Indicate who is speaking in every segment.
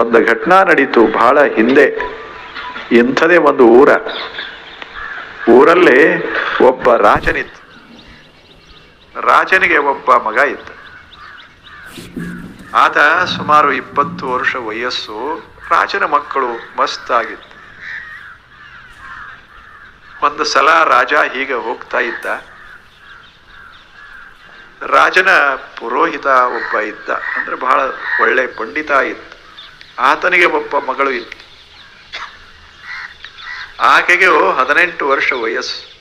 Speaker 1: ಒಂದು ಘಟನಾ ನಡೀತು ಬಹಳ ಹಿಂದೆ. ಇಂಥದೇ ಒಂದು ಊರ. ಊರಲ್ಲಿ ಒಬ್ಬ ರಾಜನಿತ್ತು ರಾಜನಿಗೆ ಒಬ್ಬ ಮಗ ಇತ್ತು ಆತ ಸುಮಾರು ಇಪ್ಪತ್ತು ವರ್ಷ ವಯಸ್ಸು ರಾಜನ ಮಕ್ಕಳು ಮಸ್ತ್ ಆಗಿತ್ತು ಒಂದು ಸಲ ರಾಜ ಹೀಗೆ ಹೋಗ್ತಾ ಇದ್ದ. ರಾಜನ ಪುರೋಹಿತ ಒಬ್ಬ ಇದ್ದ. ಅಂದ್ರೆ ಬಹಳ ಒಳ್ಳೆ ಪಂಡಿತ ಇದ್ದ. ಆತನಿಗೆ ಒಬ್ಬ ಮಗಳು ಇತ್ತು ಆಕೆಗೆ ಹದಿನೆಂಟು ವರ್ಷ ವಯಸ್ಸು.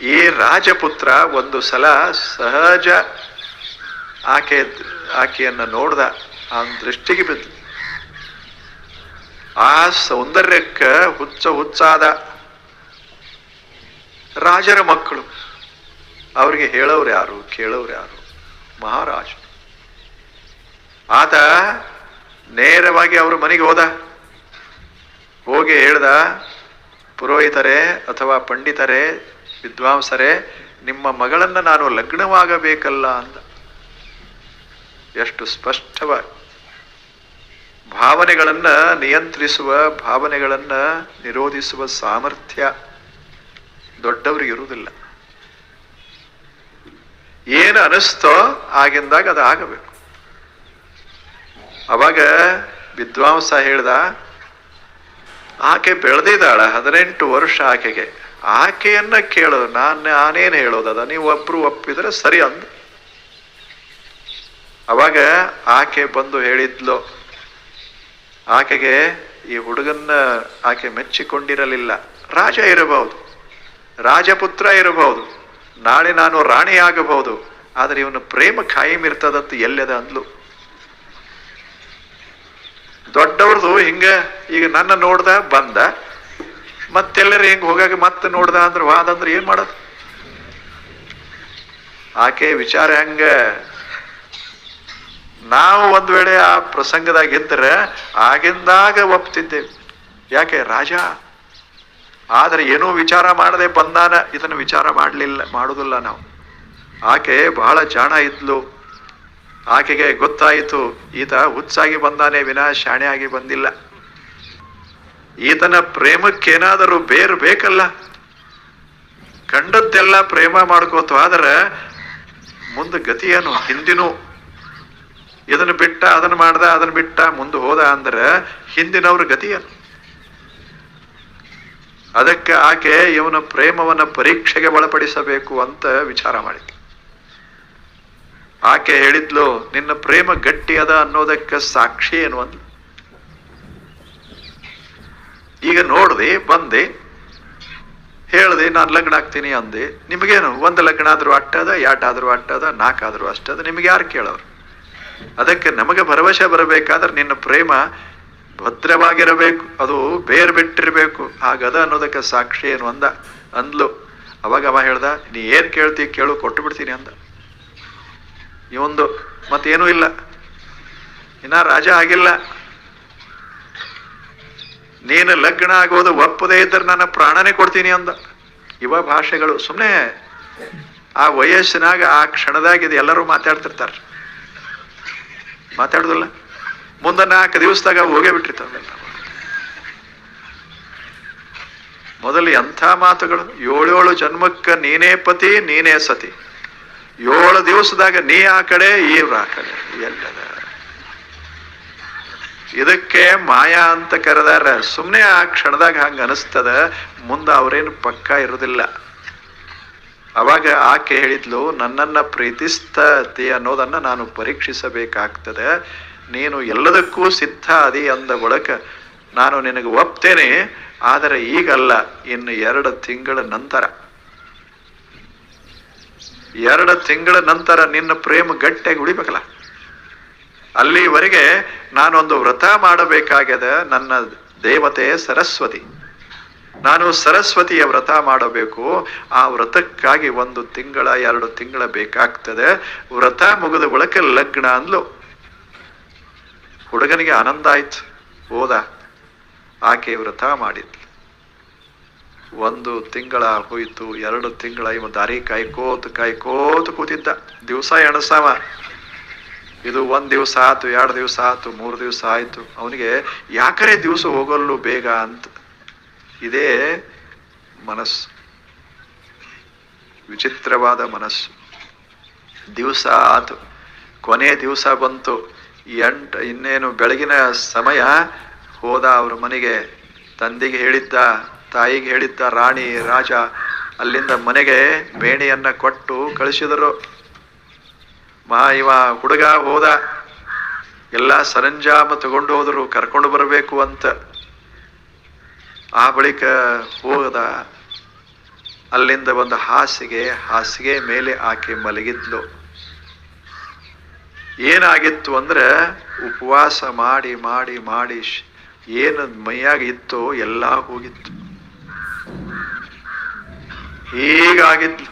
Speaker 1: ಈ ರಾಜಪುತ್ರ ಒಂದು ಸಲ ಸಹಜ ಆಕೆ, ಆಕೆಯನ್ನು ನೋಡ್ದ ಆ ದೃಷ್ಟಿಗೆ ಬಿದ್ದು. ಆ ಸೌಂದರ್ಯಕ್ಕೆ ಹುಚ್ಚ ಹುಚ್ಚಾದ ರಾಜರ ಮಕ್ಕಳು. ಅವರಿಗೆ ಹೇಳೋರು ಯಾರು ಕೇಳೋರು ಯಾರು? ಮಹಾರಾಜ ಆತ ನೇರವಾಗಿ ಅವರು ಮನೆಗೆ ಹೋದ? ಹೋಗಿ ಹೇಳ್ದ, ಪುರೋಹಿತರೇ ಅಥವಾ ಪಂಡಿತರೇ, ವಿದ್ವಾಂಸರೇ, ನಿಮ್ಮ ಮಗಳನ್ನ ನಾನು ಲಗ್ನವಾಗಬೇಕಲ್ಲ ಅಂದ. ಎಷ್ಟು ಸ್ಪಷ್ಟವಾಗಿ ಭಾವನೆಗಳನ್ನ ನಿಯಂತ್ರಿಸುವ, ಭಾವನೆಗಳನ್ನ ನಿರೋಧಿಸುವ ಸಾಮರ್ಥ್ಯ ದೊಡ್ಡವರಿಗೆ ಇರುವುದಿಲ್ಲ. ಏನು ಅನಿಸ್ತೋ ಆಗಿಂದಾಗ ಅದು ಆಗಬೇಕು ಅವಾಗ ವಿದ್ವಾಂಸ ಹೇಳ್ದ, ಆಕೆ ಬೆಳೆದಿದ್ದಾಳ, ಹದಿನೆಂಟು ವರ್ಷ ಆಕೆಗೆ. ಆಕೆಯನ್ನ ಕೇಳೋದು ನಾನು, ನಾನೇನು ಹೇಳೋದದ ನೀವು ಒಬ್ರು ಒಪ್ಪಿದ್ರೆ ಸರಿ ಅಂದ. ಅವಾಗ ಆಕೆ ಬಂದು ಹೇಳಿದ್ಲು, ಆಕೆಗೆ ಈ ಹುಡುಗನ್ನ ಆಕೆ ಮೆಚ್ಚಿಕೊಂಡಿರಲಿಲ್ಲ. ರಾಜ ಇರಬಹುದು, ರಾಜಪುತ್ರ ಇರಬಹುದು, ನಾಳೆ ನಾನು ರಾಣಿ ಆಗಬಹುದು ಆದರೆ ಇವನು ಪ್ರೇಮ ಖಾಯಂ ಇರ್ತದಂತ ಎಲ್ಲದ ಅಂದ್ಲು. ದೊಡ್ಡವ್ರದು ಹಿಂಗ ಈಗ ನನ್ನ ನೋಡ್ದ ಬಂದ, ಮತ್ತೆಲ್ಲರೂ ಹಿಂಗೆ ಹೋಗಾಗ ಮತ್ತೆ ನೋಡ್ದ ಅಂದ್ರೆ ವಾದ ಅಂದ್ರೆ ಏನು ಮಾಡೋದು? ಆಕೆ ವಿಚಾರ ಹೆಂಗೆ, ನಾವು ಒಂದು ವೇಳೆ ಆ ಪ್ರಸಂಗದಾಗ ಇದ್ರೆ ಆಗಿಂದಾಗ ಒಪ್ತಿದ್ದೇವೆ. ಯಾಕೆ? ರಾಜ, ಆದ್ರೆ ಏನೂ ವಿಚಾರ ಮಾಡದೆ ಬಂದಾನ, ಇದನ್ನು ವಿಚಾರ ಮಾಡಲಿಲ್ಲ, ಮಾಡೋದಿಲ್ಲ ನಾವು. ಆಕೆ ಬಹಳ ಜಾಣ ಇದ್ಲು. ಆಕೆಗೆ ಗೊತ್ತಾಯಿತು, ಈತ ಹುಚ್ಚಾಗಿ ಬಂದಾನೆ ವಿನಾ, ಶಾಣೆಯಾಗಿ ಬಂದಿಲ್ಲ. ಈತನ ಪ್ರೇಮಕ್ಕೇನಾದರೂ ಬೇರು ಬೇಕಲ್ಲ? ಕಂಡದ್ದೆಲ್ಲ ಪ್ರೇಮ ಮಾಡ್ಕೋತು, ಆದ್ರೆ ಮುಂದೆ ಗತಿಯೇನು, ಹಿಂದಿನೂ. ಇದನ್ನು ಬಿಟ್ಟ, ಅದನ್ನ ಮಾಡ್ದ, ಅದನ್ನ ಬಿಟ್ಟ, ಮುಂದೆ ಹೋದ ಅಂದ್ರೆ ಹಿಂದಿನವ್ರ ಗತಿಯೇನು? ಅದಕ್ಕೆ ಆಕೆ ಇವನ ಪ್ರೇಮವನ್ನ ಪರೀಕ್ಷೆಗೆ ಒಳಪಡಿಸಬೇಕು ಅಂತ ವಿಚಾರ ಮಾಡಿದ್ಲು. ಆಕೆ ಹೇಳಿದ್ಲು, ನಿನ್ನ ಪ್ರೇಮ ಗಟ್ಟಿ ಅದ ಅನ್ನೋದಕ್ಕೆ ಸಾಕ್ಷಿ ಏನು ಅಂದ್ಲು ಈಗ ನೋಡ್ದೆ, ಬಂದೆ, ಹೇಳ್ದೆ, ನಾನು ಲಗ್ನ ಆಗ್ತೀನಿ ಅಂದೆ. ನಿಮಗೇನು, ಒಂದು ಲಗ್ನ ಆದ್ರೂ ಅಟ್ಟದ ಎರಡಾದ್ರೂ ಅಟ್ಟದ ನಾಲ್ಕಾದರೂ ಅಷ್ಟದ, ನಿಮಗೆ ಯಾರು ಕೇಳೋರು? ಅದಕ್ಕೆ ನಮಗೆ ಭರವಸೆ ಬರಬೇಕಾದ್ರೆ ನಿನ್ನ ಪ್ರೇಮ ಭದ್ರವಾಗಿರಬೇಕು, ಅದು ಬೇರ್ ಬಿಟ್ಟಿರ್ಬೇಕು ಹಾಗದ ಅನ್ನೋದಕ್ಕೆ ಸಾಕ್ಷಿ ಏನು ಅಂದ ಅಂದ್ಲು. ಅವಾಗ ಅವ ಹೇಳ್ದ, ನೀ ಏನ್ ಕೇಳ್ತಿ ಕೇಳು ಕೊಟ್ಟು ಬಿಡ್ತೀನಿ ಅಂದ. ಇವಂದು ಮತ್ತೇನೂ ಇಲ್ಲ. ಇನ್ನ ರಾಜ ಆಗಿಲ್ಲ. ನೀನು ಲಗ್ನ ಆಗೋದು ಒಪ್ಪದೇ ಇದ್ದರೆ ನನ್ನ ಪ್ರಾಣನೇ ಕೊಡ್ತೀನಿ ಅಂದ. ಇವ ಭಾಷೆಗಳು ಸುಮ್ಮನೆ ಆ ವಯಸ್ಸಿನಾಗ ಆ ಕ್ಷಣದಾಗ ಇದು ಎಲ್ಲರೂ ಮಾತಾಡ್ತಿರ್ತಾರೆ. ಮಾತಾಡುದಿಲ್ಲ. ಮುಂದೆ ನಾಲ್ಕು ದಿವಸದಾಗ ಹೋಗೇ ಬಿಟ್ಟಿರ್ತಾವೆಲ್ಲ ಮೊದಲು ಎಂಥ ಮಾತುಗಳು? ಏಳೇಳು ಜನ್ಮಕ್ಕ ನೀನೇ ಪತಿ, ನೀನೇ ಸತಿ. ಏಳು ದಿವಸದಾಗ ನೀ ಆ ಕಡೆ ಇವ್ರು ಆ ಕಡೆ. ಎಲ್ಲದ ಇದಕ್ಕೆ ಮಾಯಾ ಅಂತ ಕರೆದಾರ. ಸುಮ್ಮನೆ ಆ ಕ್ಷಣದಾಗ ಹಂಗೆ ಅನಿಸ್ತದ. ಮುಂದೆ ಅವ್ರೇನು ಪಕ್ಕ ಇರೋದಿಲ್ಲ. ಅವಾಗ ಆಕೆ ಹೇಳಿದ್ಲು, ನನ್ನನ್ನ ಪ್ರೀತಿಸ್ತತಿ ಅನ್ನೋದನ್ನ ನಾನು ಪರೀಕ್ಷಿಸಬೇಕಾಗ್ತದೆ. ನೀನು ಎಲ್ಲದಕ್ಕೂ ಸಿದ್ಧ ಅದಿ ಅಂದ ಬಳಿಕ ನಾನು ನಿನಗೆ ಒಪ್ತೇನೆ. ಆದರೆ ಈಗಲ್ಲ, ಇನ್ನು ಎರಡು ತಿಂಗಳ ನಂತರ. ಎರಡು ತಿಂಗಳ ನಂತರ ನಿನ್ನ ಪ್ರೇಮ ಗಟ್ಟಿಯಾಗಿ ಉಳಿಬೇಕಲ್ಲ? ಅಲ್ಲಿವರೆಗೆ ನಾನೊಂದು ವ್ರತ ಮಾಡಬೇಕಾಗ್ಯದ, ನನ್ನ ದೇವತೆ ಸರಸ್ವತಿ. ನಾನು ಸರಸ್ವತಿಯ ವ್ರತ ಮಾಡಬೇಕು. ಆ ವ್ರತಕ್ಕಾಗಿ ಒಂದು ತಿಂಗಳ, ಎರಡು ತಿಂಗಳ ಬೇಕಾಗ್ತದೆ. ವ್ರತ ಮುಗಿದ ಬಳಿಕ ಲಗ್ನ ಅಂದ್ಲು. ಹುಡುಗನಿಗೆ ಆನಂದ ಆಯ್ತು. ಹೋದ. ಆಕೆ ವ್ರತ ಮಾಡಿದ್ಲು. ಒಂದು ತಿಂಗಳ ಹೋಯ್ತು, ಎರಡು ತಿಂಗಳ ಇವ ದಾರಿ ಕಾಯ್ಕೋತ ಕಾಯ್ಕೋತ ಕೂತಿದ್ದ. ದಿವಸ ಎಣಸಾವ. ಇದು ಒಂದ್ ದಿವಸ ಆತು, ಎರಡು ದಿವಸ ಆತು, ಮೂರು ದಿವಸ ಆಯ್ತು. ಅವನಿಗೆ, ಯಾಕರೆ ದಿವಸ ಹೋಗಲ್ಲು ಬೇಗ ಅಂತ. ಇದೇ ಮನಸ್ಸು. ವಿಚಿತ್ರವಾದ ಮನಸ್ಸು. ದಿವಸ ಆತು. ಕೊನೆ ದಿವಸ ಬಂತು. ಎಂಟು, ಇನ್ನೇನು, ಬೆಳಗಿನ ಸಮಯ ಹೋದ ಅವ್ರ ಮನೆಗೆ ತಂದೆಗೆ ಹೇಳಿದ್ದ ತಾಯಿಗೆ ಹೇಳಿದ್ದ ರಾಣಿ ರಾಜ ಅಲ್ಲಿಂದ ಮನೆಗೆ ಬೇಣಿಯನ್ನ ಕೊಟ್ಟು ಕಳಿಸಿದರು. ಮಾ, ಇವ ಹುಡುಗ ಹೋದ. ಎಲ್ಲ ಸರಂಜಾಮ ತಗೊಂಡು ಹೋದರು, ಕರ್ಕೊಂಡು ಬರಬೇಕು ಅಂತ. ಆ ಬಳಿಕ ಹೋದ. ಅಲ್ಲಿಂದ ಒಂದು ಹಾಸಿಗೆ ಹಾಸಿಗೆ ಮೇಲೆ ಆಕೆ ಮಲಗಿದ್ಲು. ಏನಾಗಿತ್ತು ಅಂದ್ರೆ ಉಪವಾಸ ಮಾಡಿ ಮಾಡಿ ಮಾಡಿ ಏನು ಮೈಯಾಗ ಇತ್ತು ಎಲ್ಲ ಹೋಗಿತ್ತು. ಹೀಗಾಗಿದ್ಲು.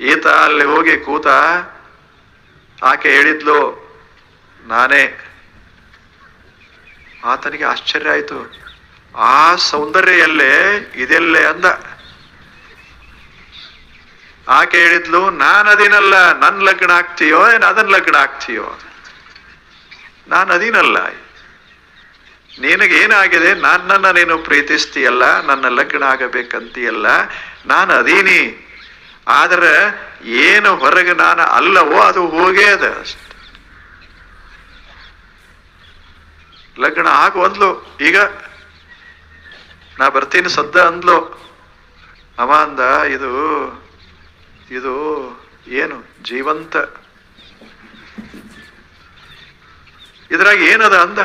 Speaker 1: ಈತ ಅಲ್ಲಿ ಹೋಗಿ ಕೂತ ಆಕೆ ಹೇಳಿದ್ಲು, ನಾನೇ. ಆತನಿಗೆ ಆಶ್ಚರ್ಯ ಆಯಿತು. ಆ ಸೌಂದರ್ಯ ಎಲ್ಲೇ ಇದೆಲ್ಲೇ? ಅಂದ. ಆಕೆ ಹೇಳಿದ್ಲು ನಾನು ಅದೀನಲ್ಲ ನನ್ನ ಲಗ್ನ ಆಗ್ತೀಯೋ, ಏನ್ ಅದನ್ ಲಗ್ನ ಆಗ್ತೀಯೋ? ನಾನು ಅದಿನಲ್ಲ ನಿನಗೆ ಏನಾಗಿದೆ ನನ್ನನ್ನ ನೀನು ಪ್ರೀತಿಸ್ತೀಯಲ್ಲ? ನನ್ನ ಲಗ್ನ ಆಗಬೇಕಂತೀಯಲ್ಲ? ನಾನು ಅದೀನಿ. ಆದರೆ ಏನು ಹೊರಗೆ ನಾನು ಅಲ್ಲವೋ ಅದು ಹೋಗೇ ಅದ ಅಷ್ಟೆ. ಲಗ್ನ ಆಗುವಂದ್ಲು ಈಗ ನಾ ಬರ್ತೀನಿ ಸದ್ದ ಅಂದ್ಲು. ಅವ ಅಂದ, ಇದು ಇದು ಏನು ಜೀವಂತ. ಇದ್ರಾಗ ಏನದ ಅಂದ?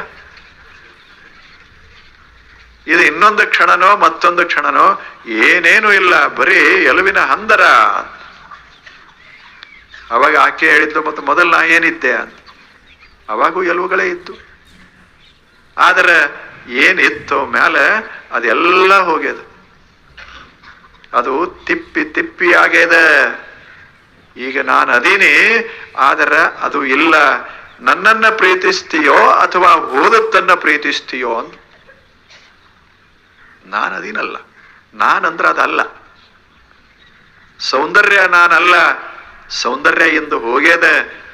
Speaker 1: ಇದು ಇನ್ನೊಂದು ಕ್ಷಣನೋ, ಮತ್ತೊಂದು ಕ್ಷಣನೋ, ಏನೇನು ಇಲ್ಲ, ಬರೀ ಎಲುವಿನ ಹಂದರ. ಅವಾಗ ಆಕೆ ಹೇಳಿದ್ದು, ಮತ್ತು ಮೊದಲು ನಾ ಏನಿದ್ದೆ? ಅಂತ. ಅವಾಗೂ ಎಲುವುಗಳೇ ಇತ್ತು. ಆದರೆ ಏನಿತ್ತು ಮೇಲೆ ಅದೆಲ್ಲ ಹೋಗ್ಯದ. ಅದು ತಿಪ್ಪಿ ತಿಪ್ಪಿ ಆಗ್ಯದ. ಈಗ ನಾನು ಅದೀನಿ, ಆದರೆ ಅದು ಇಲ್ಲ. ನನ್ನನ್ನ ಪ್ರೀತಿಸ್ತೀಯೋ ಅಥವಾ ಓದತ್ತನ್ನು ಪ್ರೀತಿಸ್ತೀಯೋ ಅಂತ. ನಾನು ಅದೀನಲ್ಲ ನಾನಂದ್ರೆ ಅದಲ್ಲ ಸೌಂದರ್ಯ ನಾನಲ್ಲ. ಸೌಂದರ್ಯ ಎಂದು ಹೋಗ್ಯದ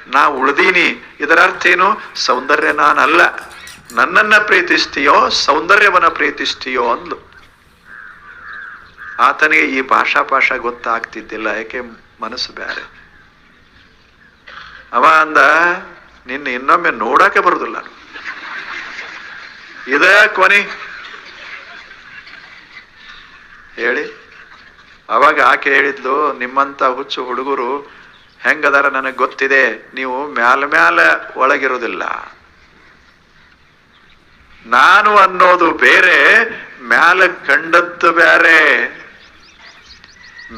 Speaker 1: ನಾ ಉಳ್ದೀನಿ. ಇದರ ಅರ್ಥ ಏನು? ಸೌಂದರ್ಯ ನಾನಲ್ಲ. ನನ್ನನ್ನ ಪ್ರೀತಿಸ್ತೀಯೋ, ಸೌಂದರ್ಯವನ್ನ ಪ್ರೀತಿಸ್ತೀಯೋ ಅಂದ್ಲು. ಆತನಿಗೆ ಈ ಭಾಷಾ ಪಾಷ ಗೊತ್ತಾಗ್ತಿದ್ದಿಲ್ಲ ಯಾಕೆ ಮನಸ್ಸು ಬೇರೆ ಅವ ಅಂದ, ನಿನ್ನ ಇನ್ನೊಮ್ಮೆ ನೋಡಕ್ಕೆ ಬರುದಿಲ್ಲ. ಇದ ಕೊನೆ ಹೇಳಿ? ಅವಾಗ ಆಕೆ ಹೇಳಿದ್ಲು, ನಿಮ್ಮಂತ ಹುಚ್ಚು ಹುಡುಗರು ಹೆಂಗದಾರ ನನಗೆ ಗೊತ್ತಿದೆ, ನೀವು ಮ್ಯಾಲ ಮ್ಯಾಲ ಒಳಗಿರೋದಿಲ್ಲ. ನಾನು ಅನ್ನೋದು ಬೇರೆ, ಮ್ಯಾಲ ಕಂಡದ್ದು ಬೇರೆ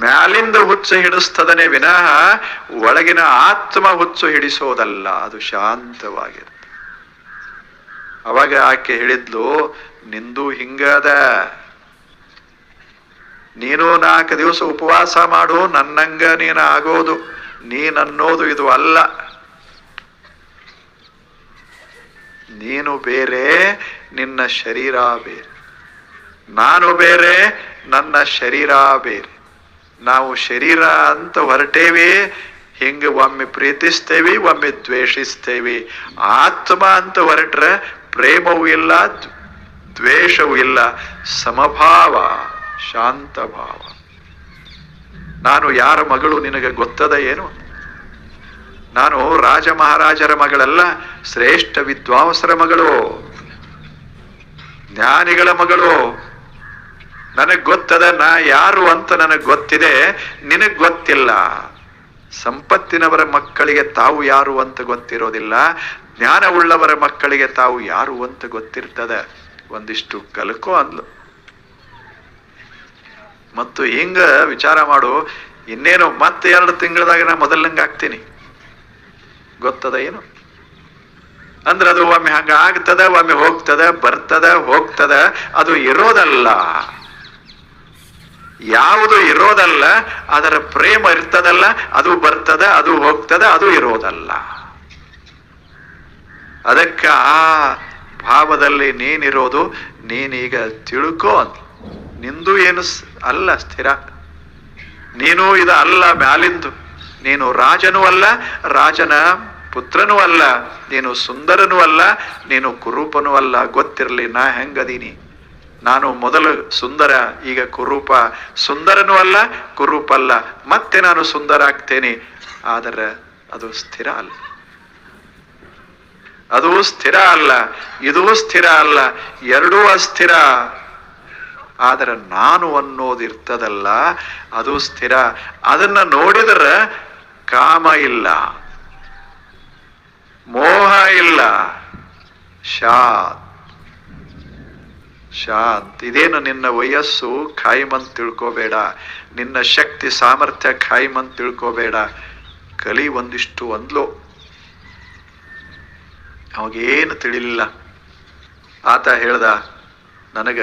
Speaker 1: ಮ್ಯಾಲಿಂದ ಹುಚ್ಚು ಹಿಡಿಸ್ತದನೆ ವಿನಃ ಒಳಗಿನ ಆತ್ಮ ಹುಚ್ಚು ಹಿಡಿಸೋದಲ್ಲ, ಅದು ಶಾಂತವಾಗಿರುತ್ತೆ. ಅವಾಗ ಆಕೆ ಹೇಳಿದ್ಲು, ನಿಂದು ಹಿಂಗದ ನೀನು ನಾಲ್ಕು ದಿವಸ ಉಪವಾಸ ಮಾಡು, ನನ್ನಂಗ ನೀನು ಆಗೋದು ನೀನನ್ನೋದು ಇದು ಅಲ್ಲ. ನೀನು ಬೇರೆ, ನಿನ್ನ ಶರೀರ ಬೇರೆ. ನಾನು ಬೇರೆ, ನನ್ನ ಶರೀರ ಬೇರೆ. ನಾವು ಶರೀರ ಅಂತ ಹೊರಟೇವಿ, ಹಿಂಗೆ ಒಮ್ಮೆ ಪ್ರೀತಿಸ್ತೇವಿ, ಒಮ್ಮೆ ದ್ವೇಷಿಸ್ತೇವಿ. ಆತ್ಮ ಅಂತ ಹೊರಟ್ರೆ ಪ್ರೇಮವೂ ಇಲ್ಲ, ದ್ವೇಷವೂ ಇಲ್ಲ, ಸಮಭಾವ. ಶಾಂತ ಭಾವ ನಾನು ಯಾರ ಮಗಳು ನಿನಗೆ ಗೊತ್ತದ ಏನು? ನಾನು ರಾಜ ಮಹಾರಾಜರ ಮಗಳಲ್ಲ, ಶ್ರೇಷ್ಠ ವಿದ್ವಾಂಸರ ಮಗಳು, ಜ್ಞಾನಿಗಳ ಮಗಳು. ನನಗ್ ಗೊತ್ತದ ನಾ ಯಾರು ಅಂತ ನನಗ್ ಗೊತ್ತಿದೆ, ನಿನಗ್ ಗೊತ್ತಿಲ್ಲ. ಸಂಪತ್ತಿನವರ ಮಕ್ಕಳಿಗೆ ತಾವು ಯಾರು ಅಂತ ಗೊತ್ತಿರೋದಿಲ್ಲ, ಜ್ಞಾನವುಳ್ಳವರ ಮಕ್ಕಳಿಗೆ ತಾವು ಯಾರು ಅಂತ ಗೊತ್ತಿರ್ತದೆ? ಒಂದಿಷ್ಟು ಕಲ್ಕೋ ಅಂದ್ಲು. ಮತ್ತು ಹಿಂಗ ವಿಚಾರ ಮಾಡು, ಇನ್ನೇನು ಮತ್ತೆ ಎರಡು ತಿಂಗಳದಾಗ ನಾ ಮೊದಲಂಗೆ ಆಗ್ತೀನಿ ಗೊತ್ತದ ಏನು? ಅಂದ್ರೆ ಅದು ಒಮ್ಮೆ ಹಂಗ ಆಗ್ತದ, ಒಮ್ಮೆ ಹೋಗ್ತದ, ಬರ್ತದ, ಹೋಗ್ತದ, ಅದು ಇರೋದಲ್ಲ. ಯಾವುದು ಇರೋದಲ್ಲ, ಅದರ ಪ್ರೇಮ ಇರ್ತದಲ್ಲ, ಅದು ಬರ್ತದ, ಅದು ಹೋಗ್ತದ, ಅದು ಇರೋದಲ್ಲ. ಅದಕ್ಕೆ ಆ ಭಾವದಲ್ಲಿ ನೀನಿರೋದು, ನೀನೀಗ ತಿಳ್ಕೋ ಅಂತ. ನಿಂದು ಏನು ಅಲ್ಲ ಸ್ಥಿರ. ನೀನು ಇದು ಅಲ್ಲ ಮ್ಯಾಲಿಂದು. ನೀನು ರಾಜನೂ ಅಲ್ಲ, ರಾಜನ ಪುತ್ರನೂ ಅಲ್ಲ, ನೀನು ಸುಂದರನೂ ಅಲ್ಲ, ನೀನು ಕುರೂಪನೂ ಅಲ್ಲ, ಗೊತ್ತಿರಲಿ, ನಾ ಹೆಂಗದೀನಿ? ನಾನು ಮೊದಲು ಸುಂದರ, ಈಗ ಕುರೂಪ. ಸುಂದರನೂ ಅಲ್ಲ, ಕುರೂಪ ಅಲ್ಲ. ಮತ್ತೆ ನಾನು ಸುಂದರ ಆಗ್ತೇನೆ. ಆದರೆ ಅದು ಸ್ಥಿರ ಅಲ್ಲ. ಅದು ಸ್ಥಿರ ಅಲ್ಲ. ಇದೂ ಸ್ಥಿರ ಅಲ್ಲ. ಎರಡೂ ಅಸ್ಥಿರ. ಆದರೆ ನಾನು ಅನ್ನೋದಿರ್ತದಲ್ಲ ಅದು ಸ್ಥಿರ. ಅದನ್ನ ನೋಡಿದರೆ ಕಾಮ ಇಲ್ಲ, ಮೋಹ ಇಲ್ಲ, ಶಾಂತ್ ಶಾಂತ್. ಇದೇನು ನಿನ್ನ ವಯಸ್ಸು? ಖಾಯಿಮಂತ ತಿಳ್ಕೋಬೇಡ. ನಿನ್ನ ಶಕ್ತಿ, ಸಾಮರ್ಥ್ಯ ಖಾಯಿಮಂತ್ ತಿಳ್ಕೋಬೇಡ. ಕಲಿ ಒಂದಿಷ್ಟು ಒಂದ್ಲು ಅವಾಗೇನು ತಿಳಿಲಿಲ್ಲ. ಆತ ಹೇಳ್ದ, ನನಗ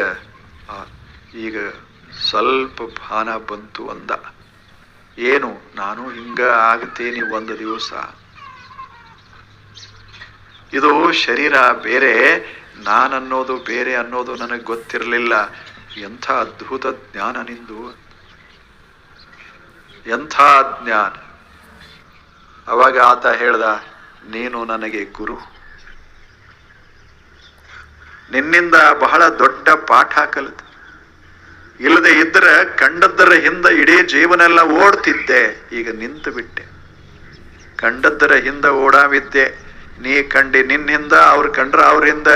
Speaker 1: ಈಗ ಸ್ವಲ್ಪ ಭಾನ ಬಂತು ಅಂದ. ಏನು, ನಾನು ಹಿಂಗ ಆಗ್ತೀನಿ ಒಂದು ದಿವಸ? ಇದು ಶರೀರ ಬೇರೆ, ನಾನನ್ನೋದು ಬೇರೆ ಅನ್ನೋದು ನನಗೆ ಗೊತ್ತಿರಲಿಲ್ಲ. ಎಂಥ ಅದ್ಭುತ ಜ್ಞಾನ ನಿಂದು. ಎಂಥ ಜ್ಞಾನ? ಅವಾಗ ಆತ ಹೇಳ್ದ, ನೀನು ನನಗೆ ಗುರು. ನಿನ್ನಿಂದ ಬಹಳ ದೊಡ್ಡ ಪಾಠ ಕಲಿತು. ಇಲ್ಲದೆ ಇದ್ರೆ ಕಂಡದ್ದರ ಹಿಂದೆ ಇಡೀ ಜೀವನೆಲ್ಲ ಓಡ್ತಿದ್ದೆ. ಈಗ ನಿಂತು ಬಿಟ್ಟೆ. ಕಂಡದ್ದರ ಹಿಂದೆ ಓಡಾವಿದ್ದೆ. ನೀ ಕಂಡಿ ನಿನ್ನಿಂದ, ಅವ್ರು ಕಂಡ್ರ ಅವ್ರ ಹಿಂದೆ